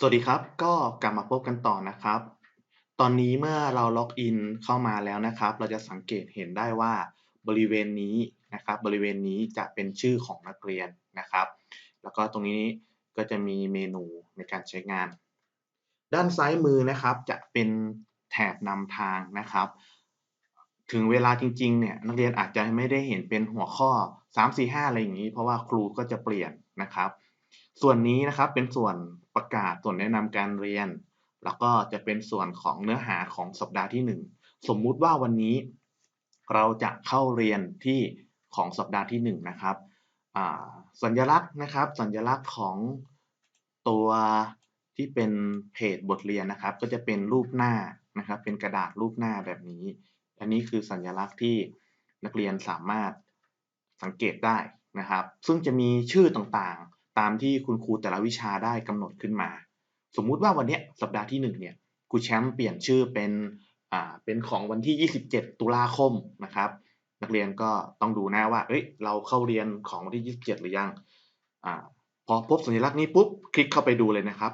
สวัสดีครับ ก็กลับมาพบกันต่อนะครับ ตอนนี้เมื่อเราล็อกอินเข้ามาแล้วนะครับ เราจะสังเกตเห็นได้ว่าบริเวณนี้นะครับ บริเวณนี้จะเป็นชื่อของนักเรียนนะครับ แล้วก็ตรงนี้ก็จะมีเมนูในการใช้งาน ด้านซ้ายมือนะครับจะเป็นแถบนำทางนะครับ ถึงเวลาจริงๆเนี่ยนักเรียนอาจจะไม่ได้เห็นเป็นหัวข้อ 3 4 5 อะไรอย่างนี้ เพราะว่าครูก็จะเปลี่ยนนะครับ ส่วนนี้นะครับเป็นส่วนประกาศส่วนแนะนำการเรียน แล้วก็จะเป็นส่วนของเนื้อหาของสัปดาห์ที่ 1 สมมุติว่าวันนี้ เราจะเข้าเรียนที่ของสัปดาห์ที่1นะครับสัญลักษณ์นะครับ สัญลักษณ์ของตัวที่เป็นเพจบทเรียนนะครับ ก็จะเป็นรูปหน้านะครับ เป็นกระดาษรูปหน้าแบบนี้ อันนี้คือสัญลักษณ์ที่นักเรียนสามารถสังเกตได้นะครับ ซึ่งจะมีชื่อต่างๆ ตามที่คุณครูแต่ละวิชาได้กำหนดขึ้นมา สมมุติว่าวันนี้สัปดาห์ที่ 1 เนี่ยครูแชมป์เปลี่ยนชื่อเป็นอ่าเป็นของวันที่ 27 ตุลาคมนะครับ นักเรียนก็ต้องดูนะว่าเอ้ยเราเข้าเรียนของวันที่ 27 หรือยังอ่าพอพบสัญลักษณ์นี้ปุ๊บคลิกเข้าไปดูเลยนะครับ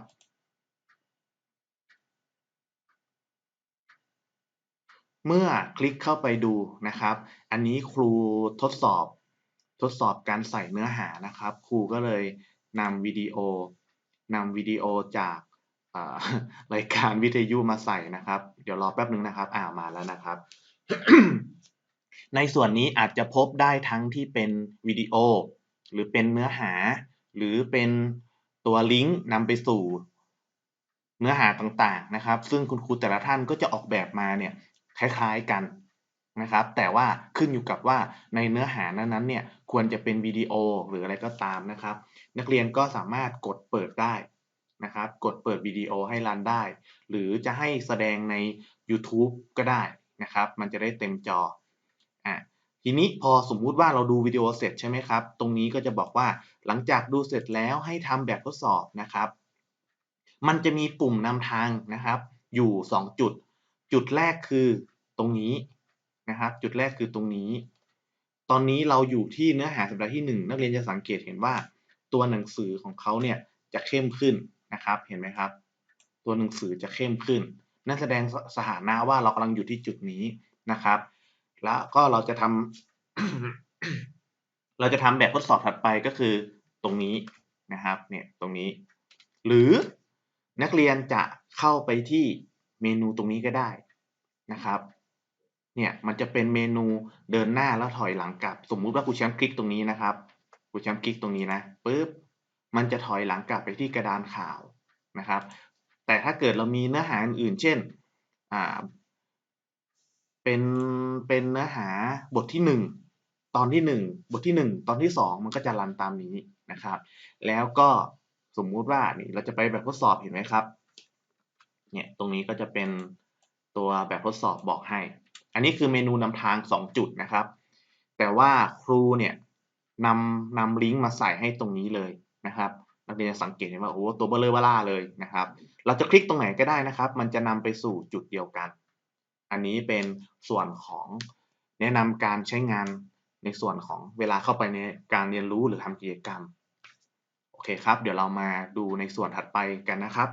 เมื่อคลิกเข้าไปดูนะครับ อันนี้ครูทดสอบทดสอบการใส่เนื้อหานะครับ ครูก็เลย นำวิดีโอนำวิดีโอจากรายการวิทยุมาใส่นะครับ เดี๋ยวรอแป๊บนึงนะครับอ่ามาแล้วนะครับ ในส่วนนี้อาจจะพบได้ทั้งที่เป็นวิดีโอ หรือเป็นเนื้อหา หรือเป็นตัวลิงก์นำไปสู่เนื้อหาต่างๆนะครับ ซึ่งคุณครูแต่ละท่านก็จะออกแบบมาเนี่ยคล้ายๆกัน นะครับ แต่ว่าขึ้นอยู่กับว่าในเนื้อหานั้นๆเนี่ยควรจะเป็นวิดีโอหรืออะไรก็ตามนะครับ นักเรียนก็สามารถกดเปิดได้นะครับ กดเปิดวิดีโอให้รันได้ หรือจะให้แสดงใน YouTube ก็ได้นะครับ มันจะได้เต็มจออะทีนี้พอสมมุติว่าเราดูวิดีโอเสร็จใช่ไหมครับ ตรงนี้ก็จะบอกว่าหลังจากดูเสร็จแล้วให้ทำแบบทดสอบนะครับ มันจะมีปุ่มนำทางนะครับ อยู่ 2 จุด จุดแรกคือตรงนี้ นะครับ จุดแรกคือตรงนี้ ตอนนี้เราอยู่ที่เนื้อหาสัปดาห์ที่ 1 นักเรียนจะสังเกตเห็นว่าตัวหนังสือของเขาเนี่ยจะเข้มขึ้นนะครับ เห็นไหมครับ ตัวหนังสือจะเข้มขึ้น นั่นแสดงสถานะว่าเรากำลังอยู่ที่จุดนี้นะครับ แล้วก็เราจะทำเราจะทำแบบทดสอบถัดไปก็คือตรงนี้นะครับ เนี่ยตรงนี้ หรือนักเรียนจะเข้าไปที่เมนูตรงนี้ก็ได้นะครับ เนี่ยมันจะเป็นเมนูเดินหน้าแล้วถอยหลังกลับ สมมุติว่าครูแชมป์คลิกตรงนี้นะครับครูแชมป์คลิกตรงนี้นะปุ๊บมันจะถอยหลังกลับไปที่กระดานข่าวนะครับ แต่ถ้าเกิดเรามีเนื้อหาอื่นๆเช่นอ่าเป็นเป็นเนื้อหาบทที่หนึ่งตอนที่หนึ่งบทที่หนึ่งตอนที่สองมันก็จะรันตามนี้นะครับ แล้วก็สมมุติว่านี่เราจะไปแบบทดสอบเห็นไหมครับเนี่ยตรงนี้ก็จะเป็นตัวแบบทดสอบบอกให้ อันนี้คือเมนูนำทาง 2 จุดนะครับ แต่ว่าครูเนี่ยนำนำลิงก์มาใส่ให้ตรงนี้เลยนะครับนักเรียนจะสังเกตเห็นว่าโอ้ตัวเบลเลอร์วล่าเลยนะครับ เราจะคลิกตรงไหนก็ได้นะครับ มันจะนำไปสู่จุดเดียวกัน อันนี้เป็นส่วนของแนะนำการใช้งานในส่วนของเวลาเข้าไปในการเรียนรู้หรือทำกิจกรรม โอเคครับ เดี๋ยวเรามาดูในส่วนถัดไปกันนะครับ